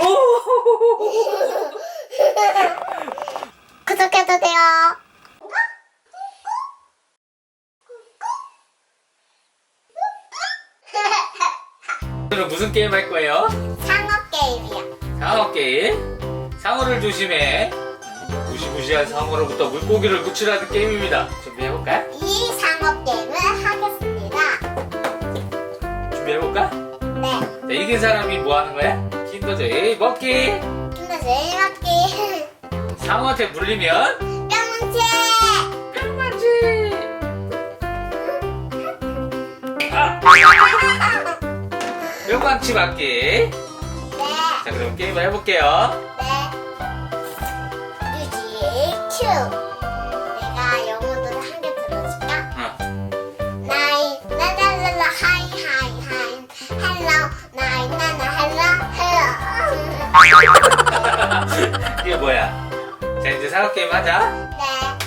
구독해도 돼요. 오늘은 무슨 게임 할 거예요? 상어 게임이요. 상어 게임. 상어를 조심해. 무시무시한 상어로부터 물고기를 구출하는 게임입니다. 준비해볼까? 이 상어 게임을 하겠습니다. 준비해볼까? 네. 자, 이긴 사람이 뭐 하는 거야? 킨더조이 먹기. 근데 제일 맞기. 상어한테 물리면 뿅망치. 뿅망치. 아! 뿅망치 맞기. 네. 자, 그럼 게임을 해볼게요. 네. 뮤직 큐. 이게 뭐야? 자, 이제 상어 게임 하자. 네.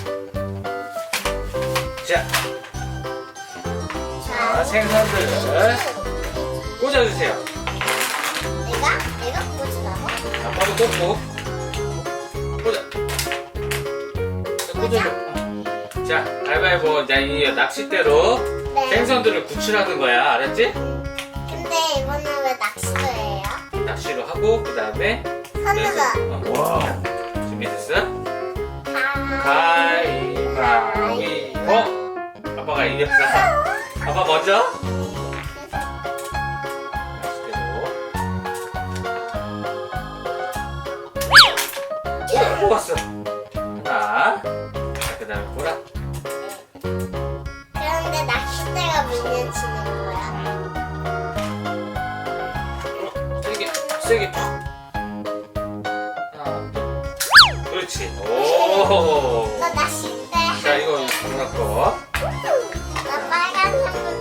자, 자, 생선들 꽂아주세요. 내가 내가 꽂으라고? 아빠도 꽂고. 꽂아. 자, 꽂아줘. 자, 가위바위보. 자, 이 낚싯대로 네. 생선들을 구출하는 거야. 알았지? 근데 이거는 왜 낚시도예요? 낚시로 하고, 그 다음에. 선우가 와. 준비됐어? 가 가위바위보. 아빠가 이겼어. 아빠 먼저. 낚싯대로. 뽑았어. 하나. 자, 그 다음에 세게. 하나, 둘. 그렇지. 오. 너 낚싯대 자, 이거 보라 거. 나 빨간 색깔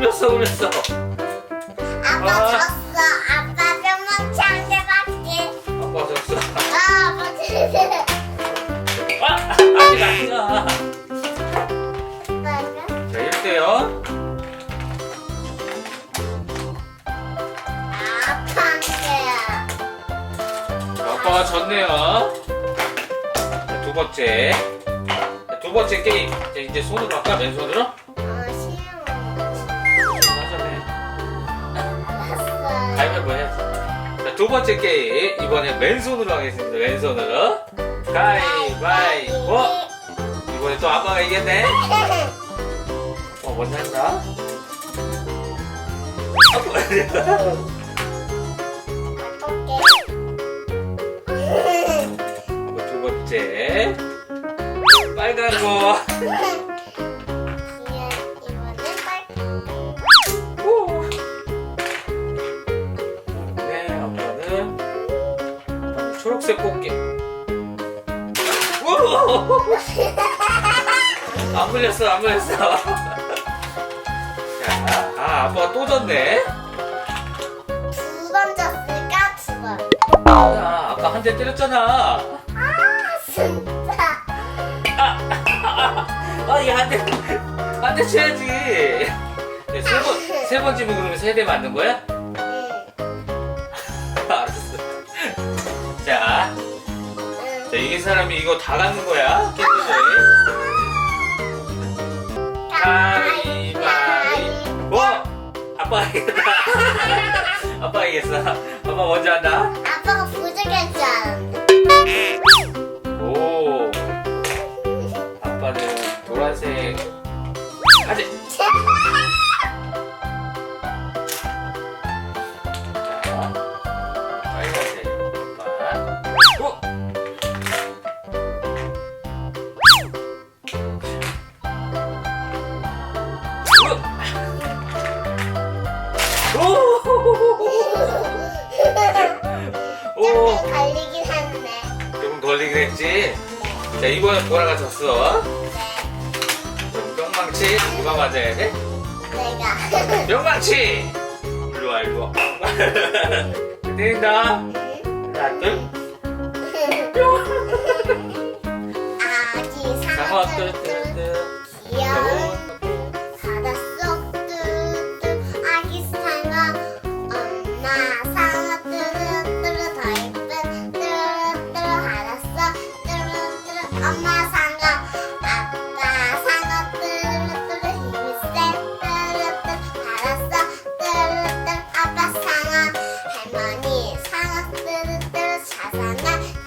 울렸어, 울렸어. 아빠 아. 졌어 아빠 뿅망치 한 개밖에 아빠 졌어. 아 아빠 졌어 아! 아직 아니야. 아빠가 자, 1대요. 아빠 한 개야 아빠가 졌네요. 자, 두 번째. 자, 두 번째 게임. 자, 이제 손으로 할까? 맨손으로? 두 번째 게임. 이번에 맨손으로 하겠습니다. 맨손으로. 가위바위보. 이번에 또 아빠가 이겼네. 어, 먼저 한다. 아빠. 두 번째. 빨간 거. 초록색 꽃게. 오! 안 물렸어, 안 물렸어. 자, 아, 아빠가 또 졌네. 두번 졌을까? 두 번. 아, 아까 한 대 때렸잖아. 진짜. 아, 이게 한 대, 한 대 쳐야지. 네, 세 번, 세번 집은 그러면 세 대 맞는 거야? 자, 이긴 사람이 이거 다 갖는 거야. 캔디저이. 가위바위보. 아빠 이겼다. 아빠 이겼어. 아빠 먼저 한다. 아빠 오! 오. 조금 걸리긴 했네. 조금 걸리긴 했지. 자, 이번엔 보라가 졌어. 네, 뿅망치 누가 맞아야 돼? 내가. 뿅망치! 일로 와, 일로 와. 때린다. 하나, 둘. 아기 상어 상어 뚜 사각뜨르뜨르 사사나